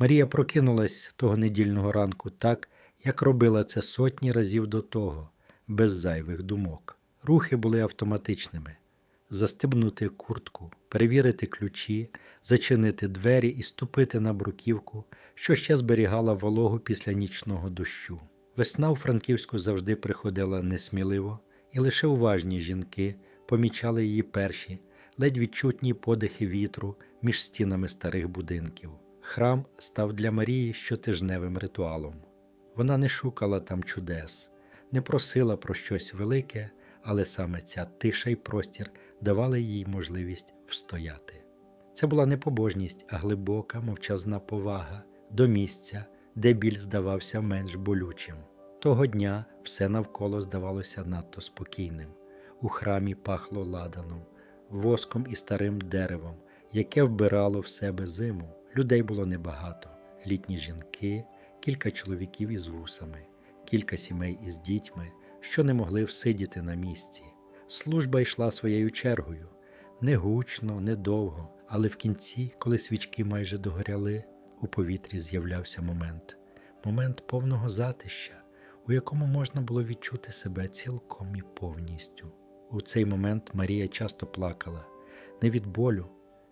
Марія прокинулась того недільного ранку так, як робила це сотні разів до того, без зайвих думок. Рухи були автоматичними: застебнути куртку, перевірити ключі, зачинити двері і ступити на бруківку, що ще зберігала вологу після нічного дощу. Весна у Франківську завжди приходила несміливо, і лише уважні жінки помічали її перші, ледь відчутні подихи вітру між стінами старих будинків. Храм став для Марії щотижневим ритуалом. Вона не шукала там чудес, не просила про щось велике, але саме ця тиша й простір давали їй можливість встояти. Це була не побожність, а глибока мовчазна повага до місця, де біль здавався менш болючим. Того дня все навколо здавалося надто спокійним. У храмі пахло ладаном, воском і старим деревом, яке вбирало в себе зиму. Людей було небагато: літні жінки, кілька чоловіків із вусами, кілька сімей із дітьми, що не могли всидіти на місці. Служба йшла своєю чергою, не гучно, не довго, але в кінці, коли свічки майже догоряли, у повітрі з'являвся момент момент повного затища, у якому можна було відчути себе цілком і повністю. У цей момент Марія часто плакала не від болю,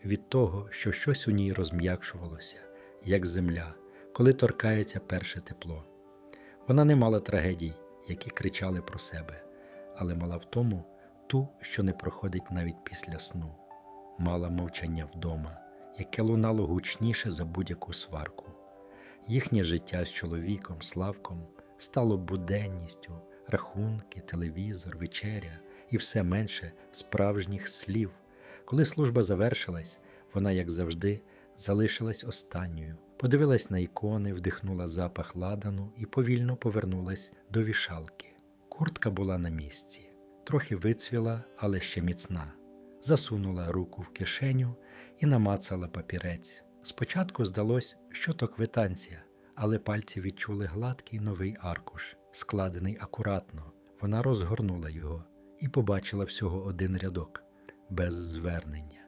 від того, що щось у ній розм'якшувалося, як земля, коли торкається перше тепло. Вона не мала трагедій, які кричали про себе, але мала в тому ту, що не проходить навіть після сну, мала мовчання вдома, яке лунало гучніше за будь-яку сварку. Їхнє життя з чоловіком, Славком стало буденністю, рахунки, телевізор, вечеря і все менше справжніх слів. Коли служба завершилась, вона, як завжди, залишилась останньою, подивилась на ікони, вдихнула запах ладану і повільно повернулась до вішалки. Куртка була на місці, трохи вицвіла, але ще міцна. Засунула руку в кишеню і намацала папірець. Спочатку здалось, що то квитанція, але пальці відчули гладкий новий аркуш, складений акуратно. Вона розгорнула його і побачила всього один рядок без звернення,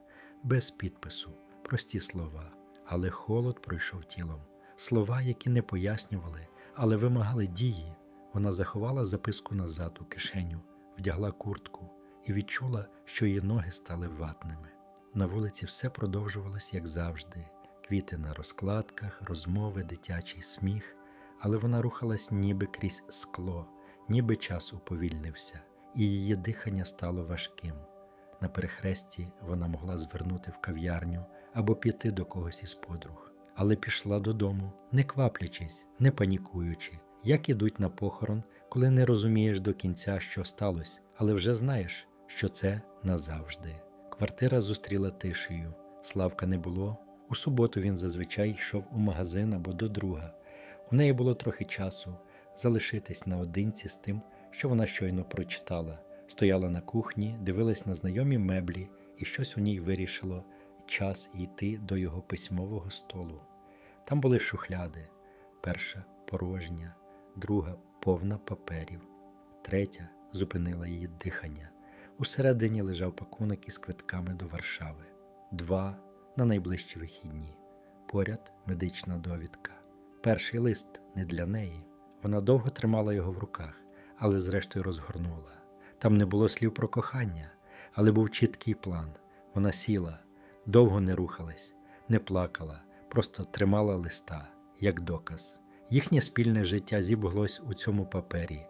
без підпису, прості слова, але холод пройшов тілом. Слова, які не пояснювали, але вимагали дії. Вона заховала записку назад у кишеню, вдягла куртку і відчула, що її ноги стали ватними. На вулиці все продовжувалось, як завжди: квіти на розкладках, розмови, дитячий сміх, але вона рухалась ніби крізь скло, ніби час уповільнився, і її дихання стало важким. На перехресті вона могла звернути в кав'ярню або піти до когось із подруг, але пішла додому, не кваплячись, не панікуючи, як ідуть на похорон, коли не розумієш до кінця, що сталося, але вже знаєш, що це назавжди. Квартира зустріла тишею, Славка не було. У суботу він зазвичай йшов у магазин або до друга. У неї було трохи часу залишитись наодинці з тим, що вона щойно прочитала. Стояла на кухні, дивилась на знайомі меблі, і щось у ній вирішило час йти до його письмового столу. Там були шухляди: перша порожня, друга повна паперів, третя зупинила її дихання. Усередині лежав пакунок із квитками до Варшави, два на найближчі вихідні. Поряд медична довідка. Перший лист не для неї. Вона довго тримала його в руках, але зрештою розгорнула. Там не було слів про кохання, але був чіткий план. Вона сіла, довго не рухалась, не плакала, просто тримала листа, як доказ. Їхнє спільне життя зібглось у цьому папері,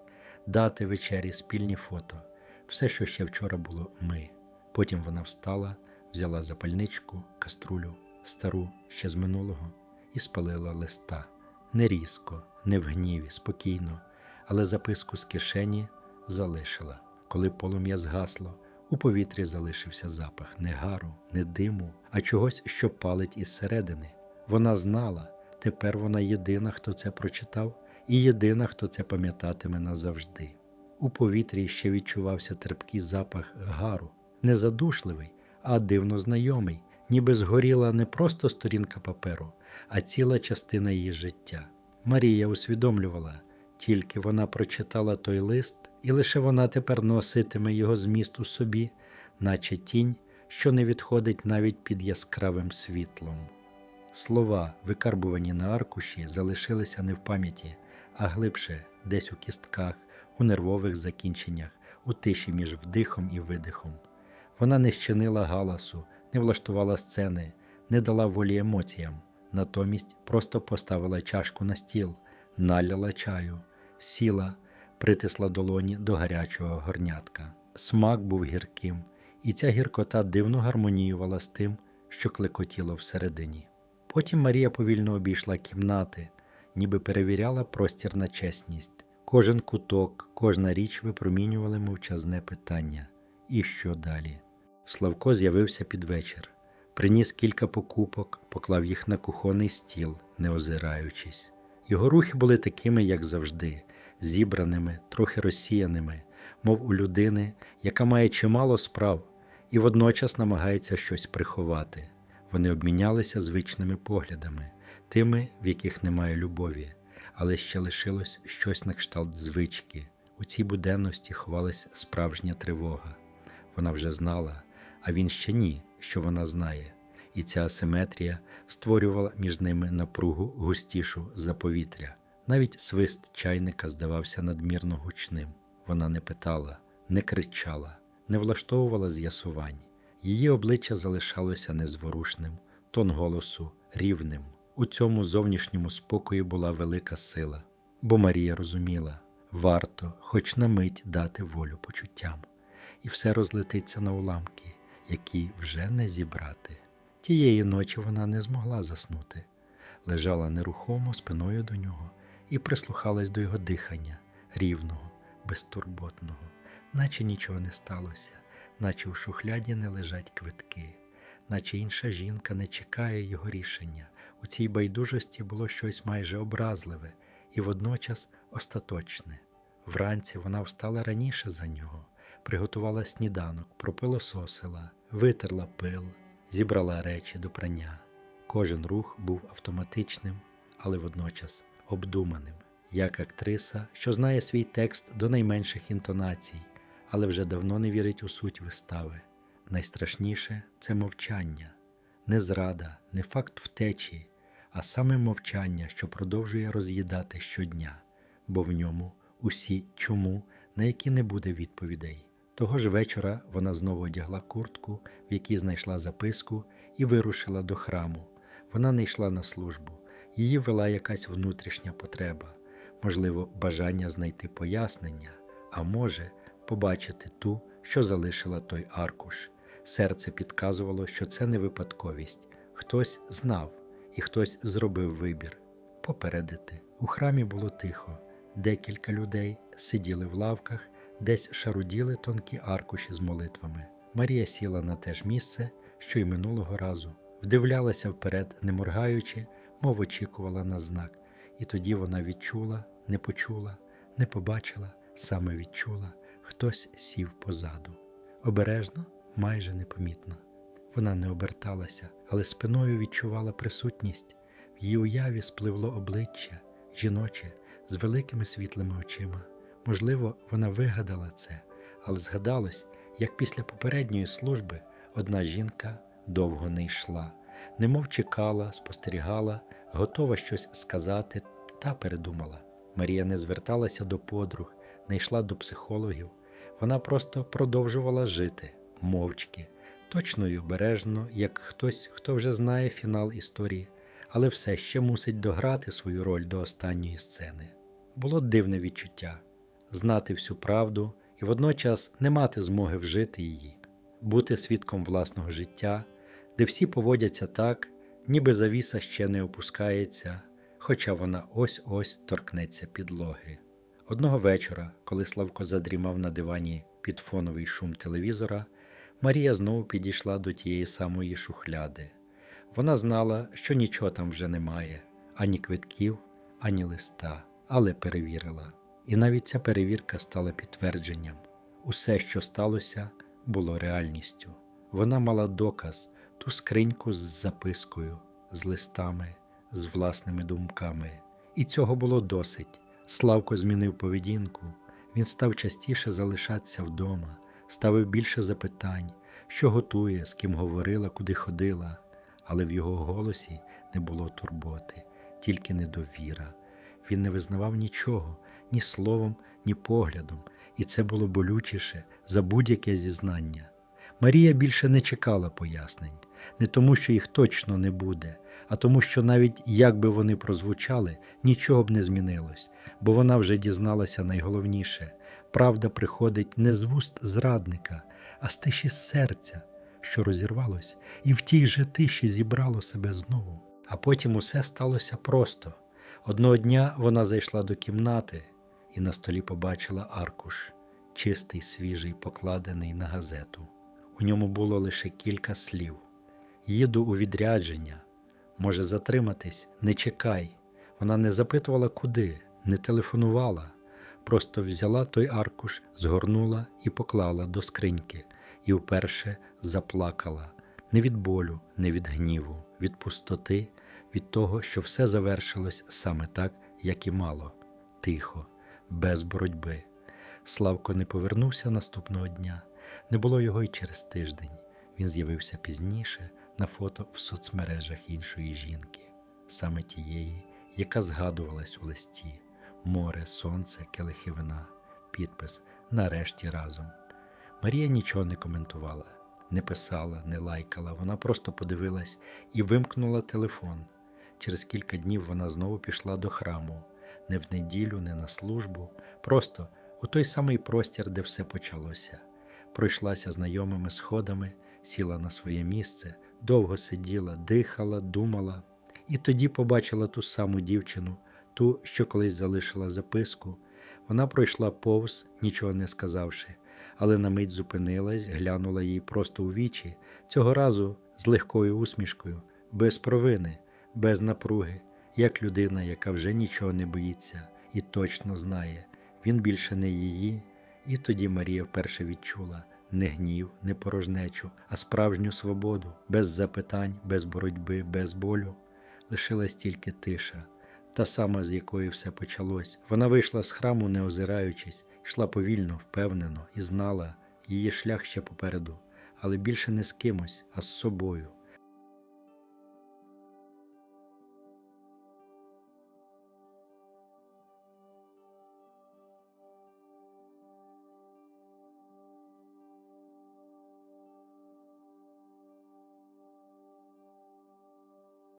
дати вечері, спільні фото, все, що ще вчора було ми. Потім вона встала, взяла запальничку, каструлю, стару ще з минулого, і спалила листа. Не різко, не в гніві, спокійно, але записку з кишені залишила. Коли полум'я згасло, у повітрі залишився запах не гару, не диму, а чогось, що палить із середини. Вона знала, тепер вона єдина, хто це прочитав, і єдина, хто це пам'ятатиме назавжди. У повітрі ще відчувався терпкий запах гару, не задушливий, а дивно знайомий, ніби згоріла не просто сторінка паперу, а ціла частина її життя. Марія усвідомлювала, тільки вона прочитала той лист, і лише вона тепер носитиме його зміст у собі, наче тінь, що не відходить навіть під яскравим світлом. Слова, викарбувані на аркуші, залишилися не в пам'яті, а глибше, десь у кістках, у нервових закінченнях, у тиші між вдихом і видихом. Вона не щинила галасу, не влаштувала сцени, не дала волі емоціям, натомість просто поставила чашку на стіл, наляла чаю, сіла, притисла долоні до гарячого горнятка. Смак був гірким, і ця гіркота дивно гармоніювала з тим, що клекотіло всередині. Потім Марія повільно обійшла кімнати, ніби перевіряла простір на чесність. Кожен куток, кожна річ випромінювали мовчазне питання. І що далі? Славко з'явився під вечір, приніс кілька покупок, поклав їх на кухонний стіл, не озираючись. Його рухи були такими, як завжди, зібраними, трохи розсіяними, мов у людини, яка має чимало справ і водночас намагається щось приховати. Вони обмінялися звичними поглядами, тими, в яких немає любові, але ще лишилось щось на кшталт звички. У цій буденності ховалась справжня тривога. Вона вже знала, а він ще ні, що вона знає, і ця асиметрія створювала між ними напругу густішу за повітря. Навіть свист чайника здавався надмірно гучним. Вона не питала, не кричала, не влаштовувала з'ясувань. Її обличчя залишалося незворушним, тон голосу рівним. У цьому зовнішньому спокої була велика сила, бо Марія розуміла, варто, хоч на мить дати волю почуттям, і все розлетиться на уламки, які вже не зібрати. Тієї ночі вона не змогла заснути, лежала нерухомо спиною до нього і прислухалась до його дихання, рівного, безтурботного, наче нічого не сталося, наче у шухляді не лежать квитки, наче інша жінка не чекає його рішення. У цій байдужості було щось майже образливе і водночас остаточне. Вранці вона встала раніше за нього, приготувала сніданок, пропилососила, витерла пил, зібрала речі до прання. Кожен рух був автоматичним, але водночас обдуманим, як актриса, що знає свій текст до найменших інтонацій, але вже давно не вірить у суть вистави. Найстрашніше це мовчання, не зрада, не факт втечі, а саме мовчання, що продовжує роз'їдати щодня, бо в ньому усі чому, на які не буде відповідей. Того ж вечора вона знову одягла куртку, в якій знайшла записку, і вирушила до храму. Вона не йшла на службу, її вела якась внутрішня потреба, можливо, бажання знайти пояснення, а може, побачити ту, що залишила той аркуш. Серце підказувало, що це не випадковість. Хтось знав, і хтось зробив вибір попередити. У храмі було тихо. Декілька людей сиділи в лавках, десь шаруділи тонкі аркуші з молитвами. Марія сіла на те ж місце, що й минулого разу, вдивлялася вперед, не моргаючи, мов очікувала на знак, і тоді вона відчула, не почула, не побачила, саме відчула, хтось сів позаду. Обережно, майже непомітно. Вона не оберталася, але спиною відчувала присутність. В її уяві спливло обличчя, жіноче, з великими світлими очима. Можливо, вона вигадала це, але згадалось, як після попередньої служби одна жінка довго не йшла, немов чекала, спостерігала, готова щось сказати, та передумала. Марія не зверталася до подруг, не йшла до психологів. Вона просто продовжувала жити мовчки, точно й обережно, як хтось, хто вже знає фінал історії, але все ще мусить дограти свою роль до останньої сцени. Було дивне відчуття знати всю правду і водночас не мати змоги вжити її, бути свідком власного життя, де всі поводяться так, ніби завіса ще не опускається, хоча вона ось-ось торкнеться підлоги. Одного вечора, коли Славко задрімав на дивані під фоновий шум телевізора, Марія знову підійшла до тієї самої шухляди. Вона знала, що нічого там вже немає, ані квитків, ані листа, але перевірила. І навіть ця перевірка стала підтвердженням. Усе, що сталося, було реальністю. Вона мала доказ, ту скриньку з запискою, з листами, з власними думками. І цього було досить. Славко змінив поведінку, він став частіше залишатися вдома, ставив більше запитань, що готує, з ким говорила, куди ходила, але в його голосі не було турботи, тільки недовіра. Він не визнавав нічого, ні словом, ні поглядом, і це було болючіше за будь-яке зізнання. Марія більше не чекала пояснень, не тому, що їх точно не буде, а тому, що навіть як би вони прозвучали, нічого б не змінилось, бо вона вже дізналася найголовніше правда приходить не з вуст зрадника, а з тиші серця, що розірвалось, і в тій же тиші зібрало себе знову. А потім усе сталося просто. Одного дня вона зайшла до кімнати і на столі побачила аркуш, чистий, свіжий, покладений на газету. У ньому було лише кілька слів: Їду у відрядження, може затриматись, не чекай. Вона не запитувала куди, не телефонувала, просто взяла той аркуш, згорнула і поклала до скриньки, і вперше заплакала. Не від болю, не від гніву, від пустоти, від того, що все завершилось саме так, як і мало, тихо, без боротьби. Славко не повернувся наступного дня, не було його й через тиждень. Він з'явився пізніше на фото в соцмережах іншої жінки, саме тієї, яка згадувалась у листі море, сонце, келихи вина, підпис нарешті разом. Марія нічого не коментувала, не писала, не лайкала. Вона просто подивилась і вимкнула телефон. Через кілька днів вона знову пішла до храму, не в неділю, не на службу, просто у той самий простір, де все почалося. Пройшлася знайомими сходами, сіла на своє місце, довго сиділа, дихала, думала, і тоді побачила ту саму дівчину, ту, що колись залишила записку. Вона пройшла повз, нічого не сказавши, але на мить зупинилась, глянула їй просто у вічі, цього разу з легкою усмішкою, без провини, без напруги, як людина, яка вже нічого не боїться і точно знає, він більше не її. І тоді Марія вперше відчула не гнів, не порожнечу, а справжню свободу, без запитань, без боротьби, без болю. Лишилась тільки тиша, та сама, з якої все почалось. Вона вийшла з храму, не озираючись, йшла повільно, впевнено і знала, її шлях ще попереду, але більше не з кимось, а з собою.